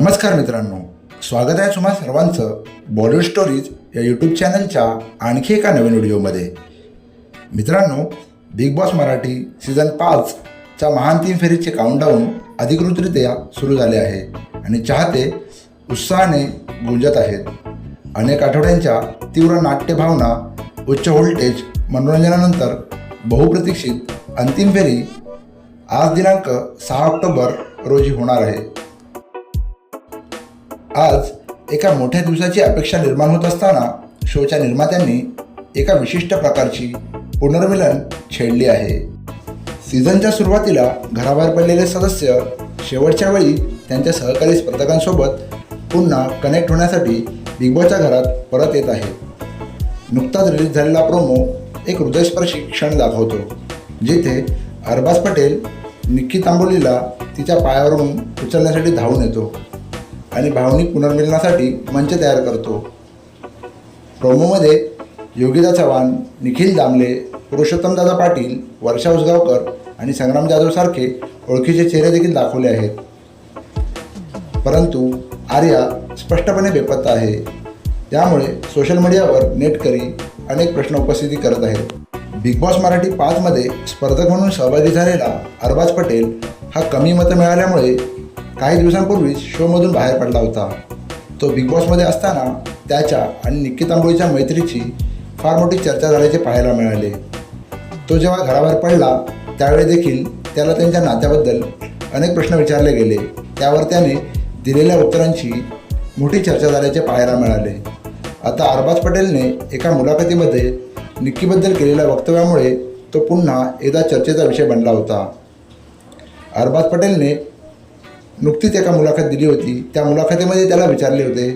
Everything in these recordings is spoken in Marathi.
नमस्कार मित्रांनो. स्वागत आहे तुम्हा सर्वांचं बॉलिवूड स्टोरीज या यूट्यूब चॅनलच्या आणखी एका नवीन व्हिडिओमध्ये. मित्रांनो बिग बॉस मराठी सीझन पाचच्या महान तीन फेरीचे काउंटडाऊन अधिकृतरित्या सुरू झाले आहे आणि चाहते उत्साहाने गुंजत आहेत. अनेक आठवड्यांच्या तीव्र नाट्यभावना उच्च व्होल्टेज मनोरंजनानंतर बहुप्रतीक्षित अंतिम फेरी आज दिनांक सहा ऑक्टोबर रोजी होणार आहे. आज एका मोठ्या दिवसाची अपेक्षा निर्माण होत असताना शोच्या निर्मात्यांनी एका विशिष्ट प्रकारची पुनर्मिलन छेडली आहे. सीझनच्या सुरुवातीला घराबाहेर पडलेले सदस्य शेवटच्या वेळी त्यांच्या सहकारी स्पर्धकांसोबत पुन्हा कनेक्ट होण्यासाठी बिग बॉसच्या घरात परत येत आहे नुकताच रिलीज झालेला प्रोमो एक हृदयस्पर्शी क्षण दाखवतो जिथे अरबाज पटेल निक्की तांबोलीला तिच्या पायावरून उचलण्यासाठी धावून येतो. आणि भावनिक पुनर्मिलनासाठी मंच तयार करतो. प्रोमोमध्ये योगिता चव्हाण निखिल दामले पुरुषोत्तमदादा पाटील वर्षा उसगावकर आणि संग्राम जाधवसारखे ओळखीचे चेहरे देखील दाखवले आहेत. परंतु आर्या स्पष्टपणे बेपत्ता आहे. त्यामुळे सोशल मीडियावर नेटकरी अनेक प्रश्न उपस्थिती करत आहेत. बिग बॉस मराठी पाचमध्ये स्पर्धक म्हणून सहभागी झालेला अरबाज पटेल हा कमी मतं मिळाल्यामुळे काही दिवसांपूर्वीच शोमधून बाहेर पडला होता. तो बिग बॉसमध्ये असताना त्याच्या आणि निक्की तांबोळीच्या मैत्रीची फार मोठी चर्चा झाल्याचे पाहायला मिळाले. तो जेव्हा घराबाहेर पडला त्यावेळी देखील त्याला त्यांच्या नात्याबद्दल अनेक प्रश्न विचारले गेले. त्यावर त्याने दिलेल्या उत्तरांची मोठी चर्चा झाल्याचे पाहायला मिळाले. आता अरबाज पटेलने एका मुलाखतीमध्ये निक्कीबद्दल केलेल्या वक्तव्यामुळे तो पुन्हा एकदा चर्चेचा विषय बनला होता. अरबाज पटेलने नुकतीच एका मुलाखत दिली होती. त्या मुलाखतीमध्ये त्याला विचारले होते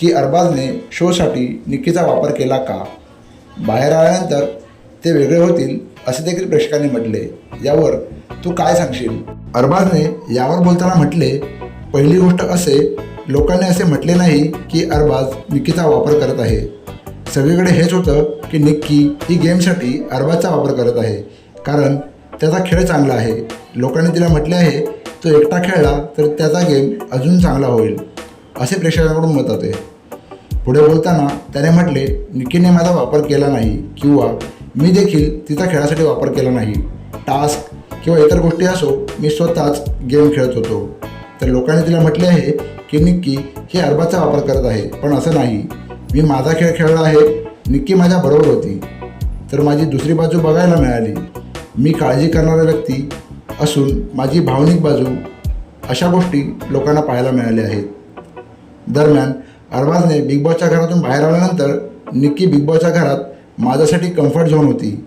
की अरबाजने शोसाठी निक्कीचा वापर केला का? बाहेर आल्यानंतर ते वेगळे होतील असे देखील प्रेक्षकांनी म्हटले. यावर तू काय सांगशील? अरबाजने यावर बोलताना म्हटले पहिली गोष्ट असे लोकांनी असे म्हटले नाही की अरबाज निक्कीचा वापर करत आहे. सगळीकडे हेच होतं की निक्की ही गेमसाठी अरबाजचा वापर करत आहे. कारण त्याचा खेळ चांगला आहे. लोकांनी तिला म्हटले आहे तो एकटा खेळला तर त्याचा गेम अजून चांगला होईल असे प्रेक्षकांकडून मत होते. पुढे बोलताना त्याने म्हटले निक्कीने माझा वापर केला नाही किंवा मी देखील तिचा खेळासाठी वापर केला नाही. टास्क किंवा इतर गोष्टी असो मी स्वतःच गेम खेळत होतो. तर लोकांनी तिला म्हटले आहे की निक्की ही अरबाचा वापर करत आहे पण असं नाही. मी माझा खेळ खेळला आहे निक्की माझ्या बरोबर होती. तर माझी दुसरी बाजू बघायला मिळाली. मी काळजी करणारा व्यक्ती असून माझी भावनिक बाजू अशा गोष्टी लोकांना पाहायला मिळाल्या आहेत. दरम्यान अरबाजने बिग बॉसच्या घरातून बाहेर आल्यानंतर निक्की बिग बॉसच्या घरात माझ्यासाठी कम्फर्ट झोन होती.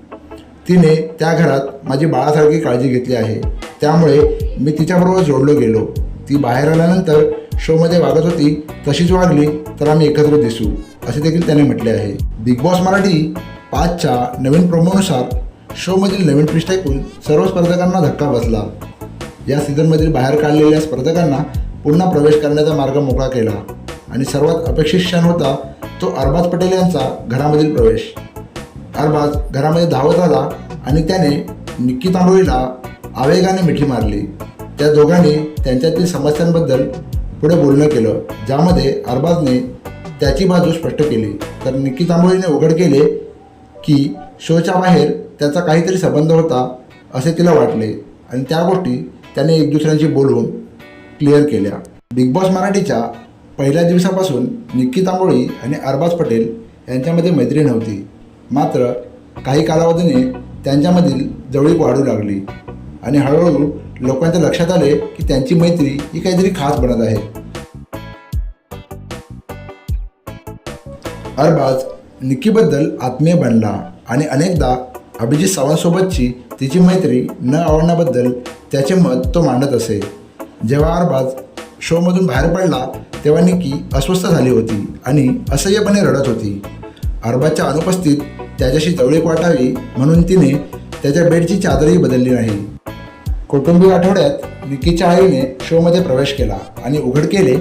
तिने त्या घरात माझी बाळासारखी काळजी घेतली आहे. त्यामुळे मी तिच्याबरोबर जोडलो गेलो. ती बाहेर आल्यानंतर शोमध्ये वागत होती. तशीच वागली तर आम्ही एकत्र दिसू असे देखील त्याने म्हटले आहे. बिग बॉस मराठी पाचच्या नवीन प्रोमोनुसार शोमधील नवीन ट्विस्ट ऐकून सर्व स्पर्धकांना धक्का बसला. या सीझनमधील बाहेर काढलेल्या स्पर्धकांना पुन्हा प्रवेश करण्याचा मार्ग मोकळा केला आणि सर्वात अपेक्षित क्षण होता तो अरबाज पटेल यांचा घरामधील प्रवेश. अरबाज घरामध्ये धावत आला आणि त्याने निक्की तांबोळीला आवेगाने मिठी मारली. त्या दोघांनी त्यांच्यातील समस्यांबद्दल पुढे बोलणं केलं ज्यामध्ये अरबाजने त्याची बाजू स्पष्ट केली. तर निक्की तांबोळीने उघड केले की शोच्या बाहेर त्याचा काहीतरी संबंध होता असे तिला वाटले. आणि त्या गोष्टी त्याने एक दुसऱ्यांशी बोलून क्लिअर केल्या. बिग बॉस मराठीच्या पहिल्या दिवसापासून निक्की तांबोळी आणि अरबाज पटेल यांच्यामध्ये मैत्री नव्हती मात्र काही कालावधीने त्यांच्यामधील जवळीक वाढू लागली. आणि हळूहळू लोकांच्या लक्षात आले की त्यांची मैत्री ही काहीतरी खास बनत आहे. अरबाज निक्कीबद्दल आत्मीय बनला आणि अनेकदा अभिजित सावंतसोबतची तिची मैत्री न आवडण्याबद्दल त्याचे मत तो मांडत असे. जेव्हा अरबाज शोमधून बाहेर पडला तेव्हा निकी अस्वस्थ झाली होती आणि असह्यपणे रडत होती. अरबाजच्या अनुपस्थित त्याच्याशी जवळीक वाटावी म्हणून तिने त्याच्या बेडची चादरही बदलली नाही. कौटुंबिक आठवड्यात निक्कीच्या आईने शोमध्ये प्रवेश केला आणि उघड केले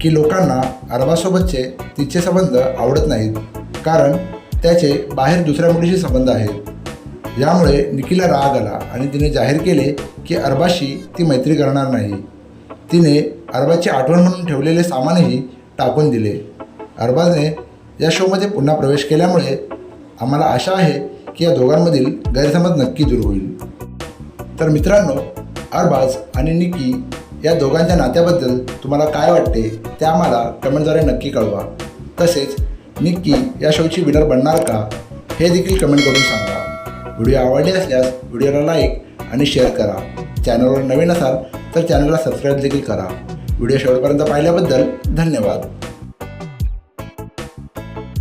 की लोकांना अरबासोबतचे तिचे संबंध आवडत नाहीत. कारण त्याचे बाहेर दुसऱ्या मुलीशी संबंध आहेत यामुळे निकीला राग आला आणि तिने जाहीर केले की अरबाशी ती मैत्री करणार नाही. तिने अरबाची आठवण म्हणून ठेवलेले सामानही टाकून दिले. अरबाजने या शोमध्ये पुन्हा प्रवेश केल्यामुळे आम्हाला आशा आहे की या दोघांमधील गैरसमज नक्की दूर होईल. तर मित्रांनो अरबाज आणि निकी या दोघांच्या नात्याबद्दल तुम्हाला काय वाटते ते आम्हाला कमेंटद्वारे नक्की कळवा. तसेच निक्की या शोची विनर बनणार का? हे देखील कमेंट करून सांगा. व्हिडिओ आवडले असल्यास व्हिडिओला लाईक आणि शेअर करा. चॅनलवर नवीन असाल तर चॅनलला सबस्क्राईब देखील करा. व्हिडिओ शेवटपर्यंत पाहिल्याबद्दल धन्यवाद.